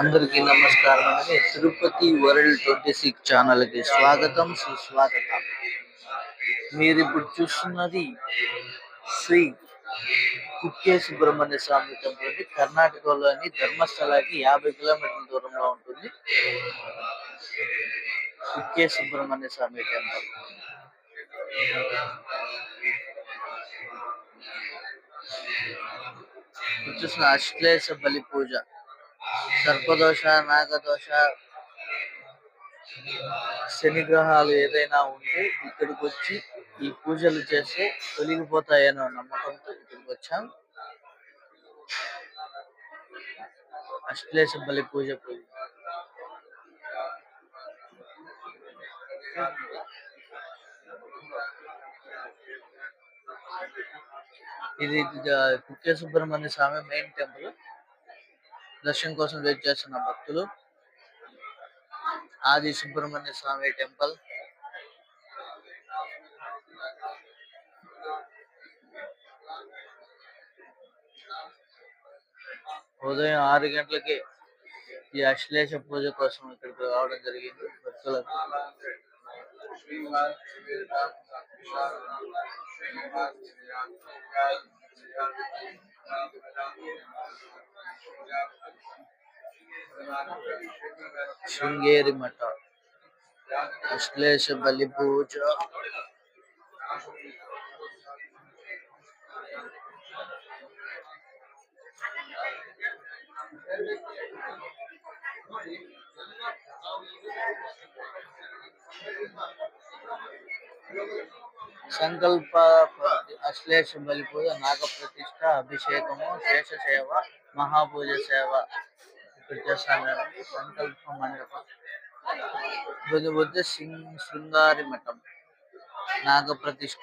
అందరికీ నమస్కారం అండి. తిరుపతి వరల్డ్ ట్వంటీ సిక్స్ ఛానల్కి స్వాగతం సుస్వాగతం. మీరు ఇప్పుడు చూస్తున్నది శ్రీ కుక్కే సుబ్రహ్మణ్య స్వామి టెంపుల్ అండి. కర్ణాటకలోని ధర్మస్థలానికి యాభై కిలోమీటర్ల దూరంలో ఉంటుంది కుక్కే సుబ్రహ్మణ్య స్వామి టెంపుల్. ఇప్పుడు చూసిన అశ్లేష బలి పూజ. సర్పదోష నాగదోష శనిగ్రహాలు ఏదైనా ఉంటే ఇక్కడికి వచ్చి ఈ పూజలు చేస్తే తొలగిపోతాయనో నమ్మకంతో ఇక్కడికి వచ్చాం అశ్లేష బలి పూజ పూజ. ఇది కుక్కే సుబ్రహ్మణ్య స్వామి మెయిన్ టెంపుల్. దర్శనం కోసం వెయిట్ చేస్తున్న భక్తులు. ఆది సుబ్రహ్మణ్య స్వామి టెంపుల్. ఉదయం ఆరు గంటలకి ఈ అశ్లేష పూజ కోసం ఇక్కడికి రావడం జరిగింది భక్తులకు. శృంగేరి మఠ అశ్లేష బలి పూజ సంకల్ప అశ్లేష బలి పూజ నాగ ప్రతిష్ట అభిషేకము శేష సేవ మహాపూజ సేవ ఇక్కడ చేస్తాను. సంకల్ప మండపం. బుద్ధ బుద్ధ సింగ్ శృంగారి మఠం. నాగ ప్రతిష్ట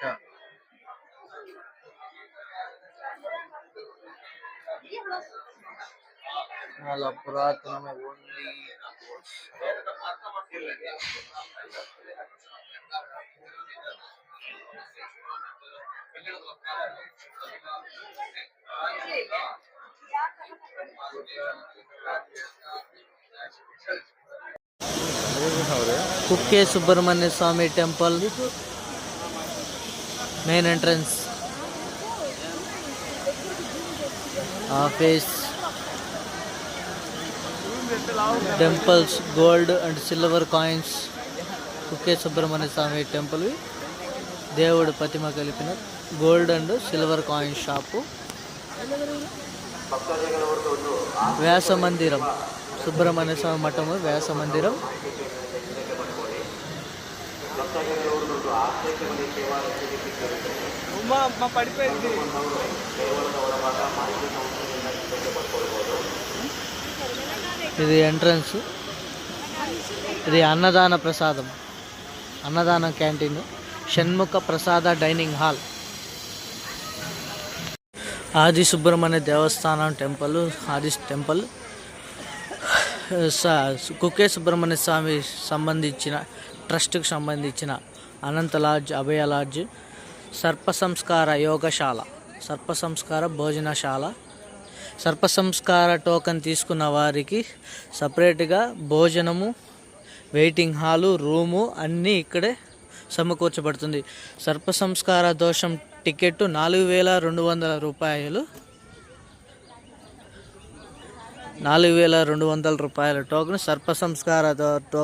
చాలా పురాతనమైన only Kukke Subrahmanya Swamy temple main entrance. Office. Temples gold and silver coins. Kukke Subrahmanya Swamy temple. దేవుడు ప్రతిమ కలిపిన gold and silver coin shop. Vyasa Mandiram Subrahmanya Swamy మఠము వ్యాస మందిరం పడిపోయింది. ఇది ఎంట్రన్స్ ఇది అన్నదాన ప్రసాదం. అన్నదాన క్యాంటీన్. షణ్ముఖ ప్రసాద డైనింగ్ హాల్. ఆది సుబ్రహ్మణ్య దేవస్థానం టెంపుల్ ఆది టెంపుల్. స- కుక్కే సుబ్రహ్మణ్య స్వామి సంబంధించిన ట్రస్ట్కి సంబంధించిన అనంత లాడ్జ్ అభయ లాడ్జ్ సర్ప సంస్కార యోగశాల సర్ప సంస్కార భోజనశాల. సర్ప సంస్కార టోకెన్ తీసుకున్న వారికి సపరేట్గా భోజనము వెయిటింగ్ హాలు రూము అన్నీ ఇక్కడే సమకూర్చబడుతుంది. సర్ప సంస్కార దోషం టికెట్ నాలుగు వేల రెండు వందల రూపాయలు. నాలుగు వేల రెండు వందల రూపాయల టోకెన్. సర్ప సంస్కార టో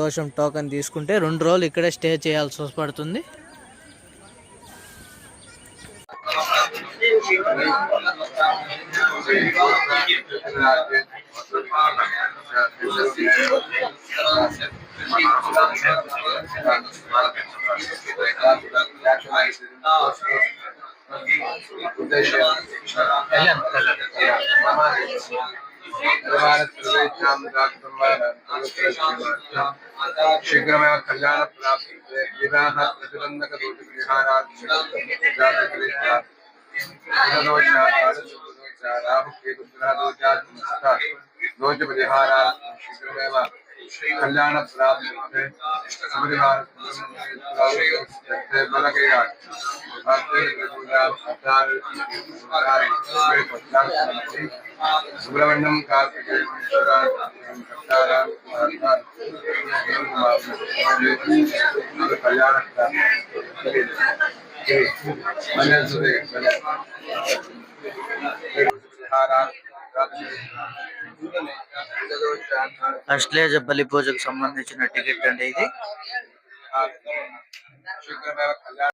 దోషం టోకెన్ తీసుకుంటే రెండు రోజులు ఇక్కడే స్టే చేయాల్సి పడుతుంది शीघ्रमेव कल्याण प्राप्ति विवाह प्रतिबंधक दोष परिहारा शीघ्रमेव कल्याण प्राप्ति సుబ్రహ్మణ్యం కళ్యాణ అశ్లేజ బలి పూజకు సంబంధించిన టికెట్ అండి ఇది శుక్రమేవ కళ్యాణ